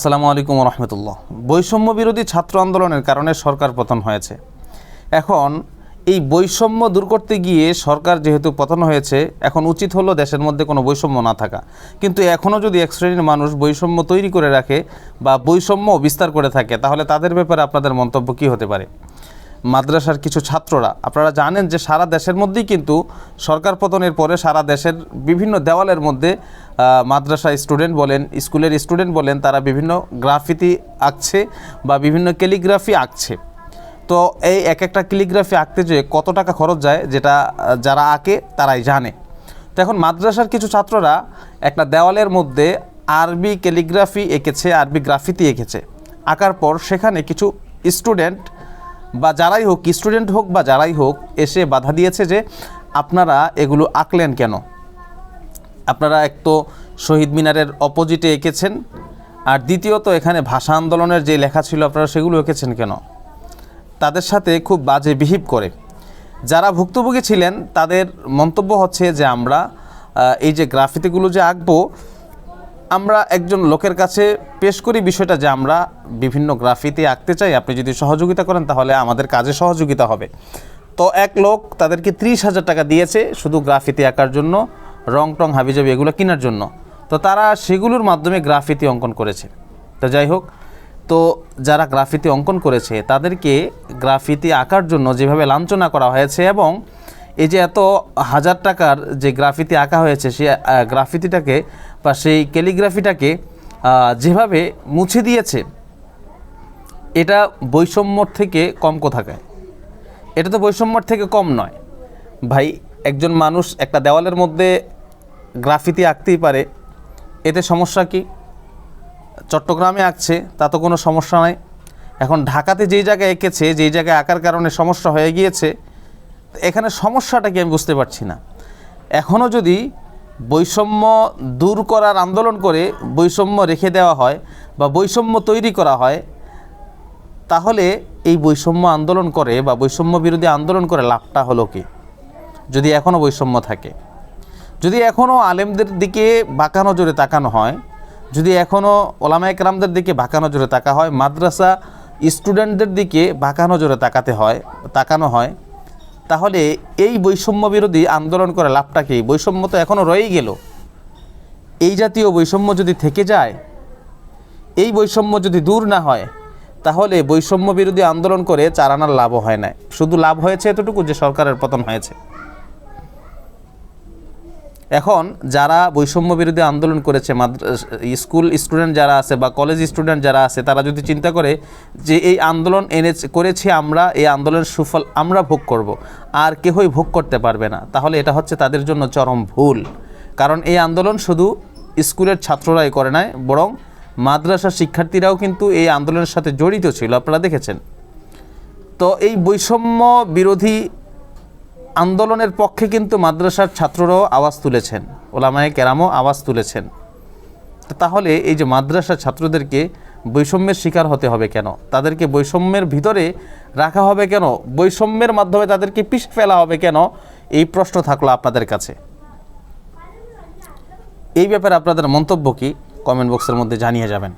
আসসালামু আলাইকুম রহমতুল্লাহ বৈষম্য বিরোধী ছাত্র আন্দোলনের কারণে সরকার পতন হয়েছে। এখন এই বৈষম্য দূর করতে গিয়ে সরকার যেহেতু পতন হয়েছে, এখন উচিত হলো দেশের মধ্যে কোনো বৈষম্য না থাকা। কিন্তু এখনও যদি এক শ্রেণির মানুষ বৈষম্য তৈরি করে রাখে বা বৈষম্য বিস্তার করে থাকে, তাহলে তাদের ব্যাপারে আপনাদের মন্তব্য কী হতে পারে? মাদ্রাসার কিছু ছাত্ররা। আপনারা জানেন যে সারা দেশের মধ্যেই কিন্তু সরকার পতনের পরে সারা দেশের বিভিন্ন দেওয়ালের মধ্যে মাদ্রাসা স্টুডেন্ট বলেন, স্কুলের স্টুডেন্ট বলেন, তারা বিভিন্ন গ্রাফিতি আঁকছে বা বিভিন্ন ক্যালিগ্রাফি আঁকছে। তো এই এক একটা ক্যালিগ্রাফি আঁকতে যে কত টাকা খরচ যায় যেটা যারা আঁকে তারাই জানে। তো এখন মাদ্রাসার কিছু ছাত্ররা একটা দেওয়ালের মধ্যে আরবি ক্যালিগ্রাফি এঁকেছে, আরবি গ্রাফিতি এঁকেছে। আঁকার পর সেখানে কিছু স্টুডেন্ট বা যারাই হোক স্টুডেন্ট হোক বা যারাই হোক, এসে বাধা দিয়েছে যে আপনারা এগুলো আঁকলেন কেন? আপনারা এক তো শহীদ মিনারের অপোজিটে এঁকেছেন, আর দ্বিতীয়ত এখানে ভাষা আন্দোলনের যে লেখা ছিল, আপনারা সেগুলো এঁকেছেন কেন? তাদের সাথে খুব বাজে বিহিভ করে। যারা ভুক্তভোগী ছিলেন, তাদের মন্তব্য হচ্ছে যে আমরা এই যে গ্রাফিতিগুলো যে আঁকবো আমরা একজন লোকের কাছে পেশ করি বিষয়টা যে আমরা বিভিন্ন গ্রাফিতে আঁকতে চাই। আপনি যদি সহযোগিতা করেন তাহলে আমাদের কাজে সহযোগিতা হবে। তো এক লোক তাদেরকে ত্রিশ হাজার টাকা দিয়েছে শুধু গ্রাফিতি আঁকার জন্য, রং টং হাবিজাবি এগুলো কেনার জন্য। তো তারা সেগুলোর মাধ্যমে গ্রাফিতি অঙ্কন করেছে। তো যাই হোক, তো যারা গ্রাফিতি অঙ্কন করেছে, তাদেরকে গ্রাফিতি আঁকার জন্য যেভাবে লাঞ্ছনা করা হয়েছে এবং এই যে এত হাজার টাকার যে গ্রাফিতি আঁকা হয়েছে, সে গ্রাফিতিটাকে বা সেই ক্যালিগ্রাফিটাকে যেভাবে মুছে দিয়েছে, এটা বৈষম্যর থেকে কম কোথাকায় এটা তো বৈষম্যর থেকে কম নয়। ভাই, একজন মানুষ একটা দেওয়ালের মধ্যে গ্রাফিতি আঁকতেই পারে, এতে সমস্যা কি? চট্টগ্রামে আঁকছে, তা তো কোনো সমস্যা নাই। এখন ঢাকাতে যেই জায়গায় এঁকেছে, যেই জায়গায় আঁকার কারণে সমস্যা হয়ে গিয়েছে, এখানে সমস্যাটা কি আমি বুঝতে পারছি না। এখনও যদি বৈষম্য দূর করার আন্দোলন করে বৈষম্য রেখে দেওয়া হয় বা বৈষম্য তৈরি করা হয়, তাহলে এই বৈষম্য আন্দোলন করে বা বৈষম্য বিরোধী আন্দোলন করে লাভটা হলো কি? যদি এখনও বৈষম্য থাকে। যদি এখনও আলেমদের দিকে বাঁকা নজরে তাকানো হয়, যদি এখনও ওলামা একরামদের দিকে বাঁকা নজরে তাকা হয়, মাদ্রাসা স্টুডেন্টদের দিকে বাঁকা নজরে তাকাতে হয়, তাকানো হয় তাহলে এই বৈষম্য বিরোধী আন্দোলন করে লাভটা কি? বৈষম্য তো এখনও রয়েই গেল। এই জাতীয় বৈষম্য যদি থেকে যায়, এই বৈষম্য যদি দূর না হয়, তাহলে বৈষম্য বিরোধী আন্দোলন করে চারানার লাভও হয় না শুধু লাভ হয়েছে এতটুকু যে সরকারের পতন হয়েছে। এখন যারা বৈষম্য বিরোধী আন্দোলন করেছে স্কুল স্টুডেন্ট যারা আছে বা কলেজ স্টুডেন্ট যারা আছে, তারা যদি চিন্তা করে যে এই আন্দোলন এনে করেছি আমরা, এই আন্দোলনের সুফল আমরা ভোগ করব, আর কেহই ভোগ করতে পারবে না, তাহলে এটা হচ্ছে তাদের জন্য চরম ভুল। কারণ এই আন্দোলন শুধু স্কুলের ছাত্ররাই করে নাই, বরং মাদ্রাসার শিক্ষার্থীরাও কিন্তু এই আন্দোলনের সাথে জড়িত ছিল, আপনারা দেখেছেন। তো এই বৈষম্য বিরোধী আন্দোলনের পক্ষে কিন্তু মাদ্রাসার ছাত্ররাও আওয়াজ তুলেছেন, ওলামায়ে কেরামও আওয়াজ তুলেছেন। তাহলে এই যে মাদ্রাসার ছাত্রদেরকে বৈষম্যের শিকার হতে হবে কেন? তাদেরকে বৈষম্যের ভিতরে রাখা হবে কেন? বৈষম্যের মাধ্যমে তাদেরকে পিছিয়ে ফেলা হবে কেন? এই প্রশ্ন থাকল আপনাদের কাছে। এই ব্যাপারে আপনাদের মন্তব্য কি? কমেন্ট বক্সের মধ্যে জানিয়ে যাবেন।